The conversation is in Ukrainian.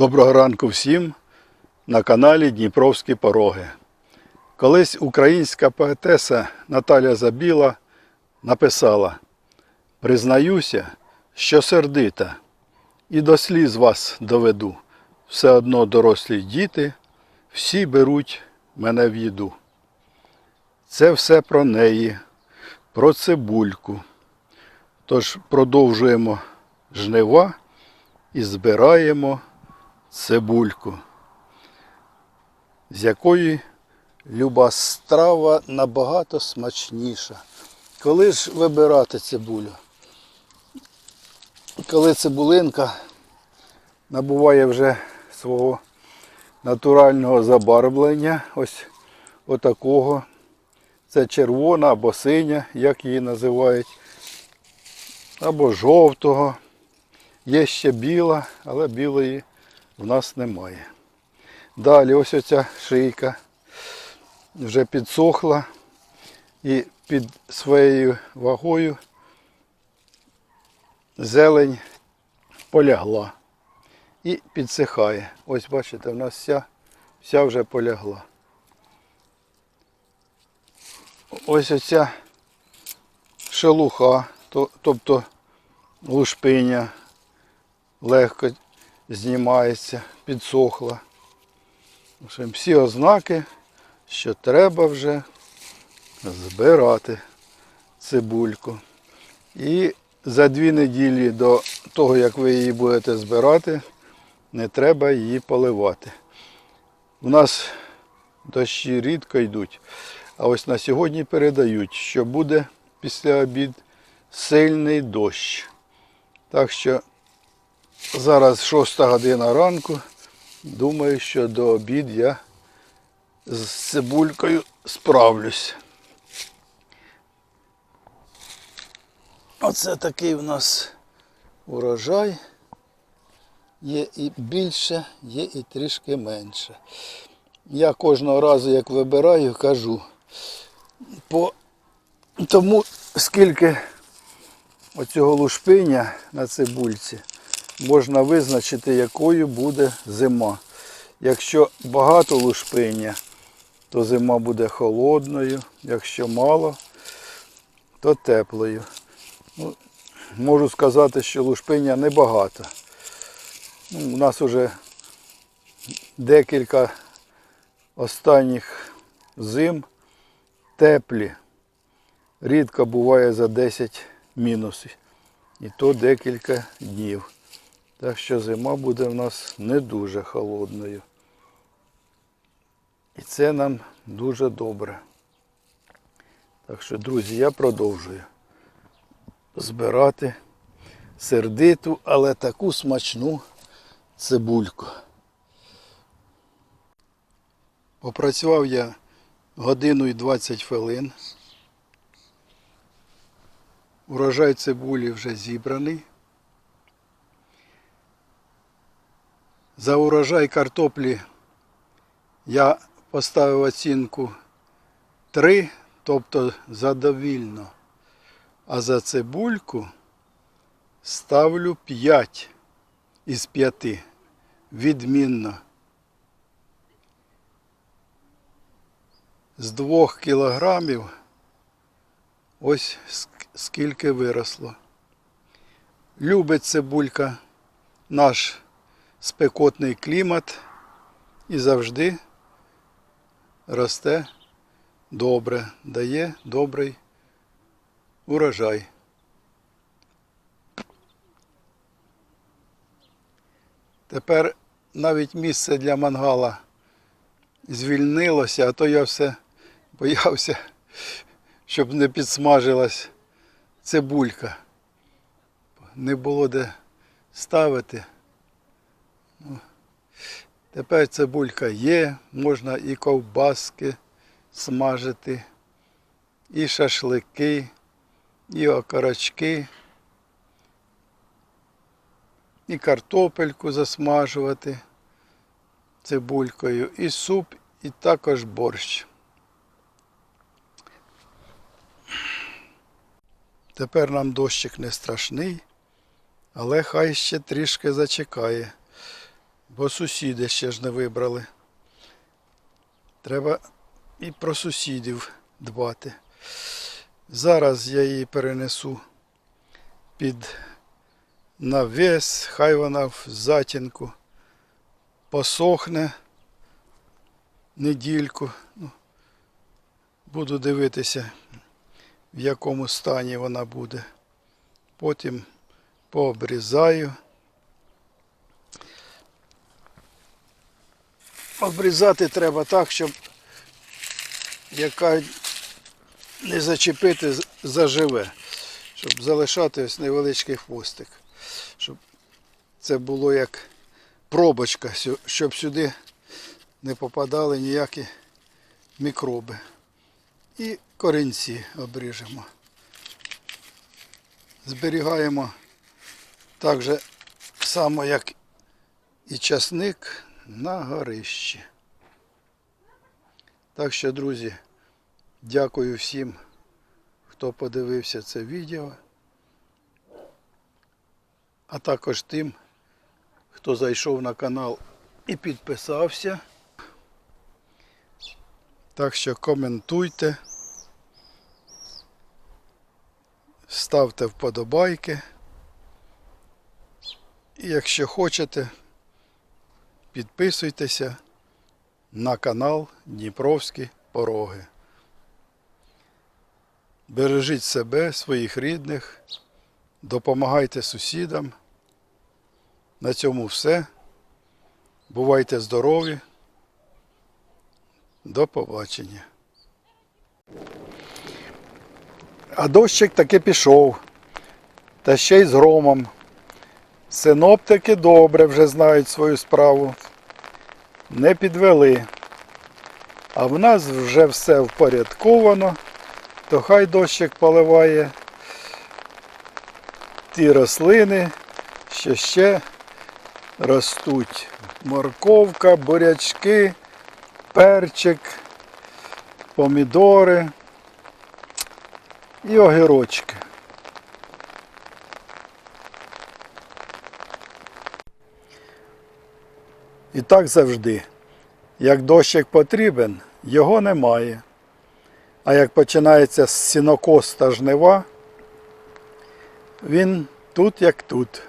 Доброго ранку всім на каналі Дніпровські Пороги. Колись українська поетеса Наталя Забіла написала: Признаюся, що сердита, і до сліз вас доведу. Все одно дорослі діти, всі беруть мене в їду. Це все про неї, про цибульку. Тож продовжуємо жнива і збираємо цибульку, з якої люба страва набагато смачніша. Коли ж вибирати цибулю? Коли цибулинка набуває вже свого натурального забарвлення, ось отакого. Це червона або синя, як її називають, або жовтого. Є ще біла, але білої в нас немає. Далі ось оця шийка вже підсохла і під своєю вагою зелень полягла і підсихає. Ось бачите, в нас вся, вся вже полягла. Ось оця шелуха, тобто лушпиня легко знімається, підсохла. Всі ознаки, що треба вже збирати цибульку. І за дві неділі до того, як ви її будете збирати, не треба її поливати. У нас дощі рідко йдуть, а ось на сьогодні передають, що буде після обід сильний дощ. Так що Зараз 6 година ранку. Думаю, що до обід я з цибулькою справлюсь. Оце такий у нас урожай. Є і більше, є і трішки менше. Я кожного разу, як вибираю, кажу по тому, скільки оцього лушпиня на цибульці можна визначити, якою буде зима. Якщо багато лушпиня, то зима буде холодною, якщо мало, то теплою. Ну, можу сказати, що лушпиня небагато. Ну, у нас вже декілька останніх зим теплі. Рідко буває за 10 мінусів. І то декілька днів. Так що зима буде в нас не дуже холодною. І це нам дуже добре. Так що, друзі, я продовжую збирати сердиту, але таку смачну цибульку. Попрацював я годину і 20 хвилин. Урожай цибулі вже зібраний. За урожай картоплі я поставив оцінку 3, тобто задовільно. А за цибульку ставлю 5 із 5. Відмінно. З 2 кілограмів ось скільки виросло. Любить цибулька наш спекотний клімат і завжди росте добре, дає добрий урожай. Тепер навіть місце для мангала звільнилося, а то я все боявся, щоб не підсмажилась цибулька. Не було де ставити. Тепер цибулька є, можна і ковбаски смажити, і шашлики, і окорочки, і картопельку засмажувати цибулькою, і суп, і також борщ. Тепер нам дощик не страшний, але хай ще трішки зачекає. Бо сусіди ще ж не вибрали. Треба і про сусідів дбати. Зараз я її перенесу під навес, хай вона в затінку посохне недільку. Ну, буду дивитися, в якому стані вона буде. Потім пообрізаю. Обрізати треба так, щоб яка не зачепити заживе, щоб залишати ось невеличкий хвостик. Щоб це було як пробочка, щоб сюди не попадали ніякі мікроби. І корінці обріжемо. Зберігаємо так же само, як і часник на горищі. Так що, друзі, дякую всім, хто подивився це відео, а також тим, хто зайшов на канал і підписався. Так що коментуйте, ставте вподобайки. І якщо хочете, підписуйтеся на канал Дніпровські Пороги. Бережіть себе, своїх рідних, допомагайте сусідам. На цьому все. Бувайте здорові. До побачення. А дощик таки пішов. Та ще й з громом. Синоптики добре вже знають свою справу. Не підвели. А в нас вже все впорядковано, то хай дощик поливає ті рослини, що ще ростуть. Морковка, бурячки, перчик, помідори і огірочки. І так завжди. Як дощик потрібен, його немає. А як починається сінокос та жнива, він тут як тут.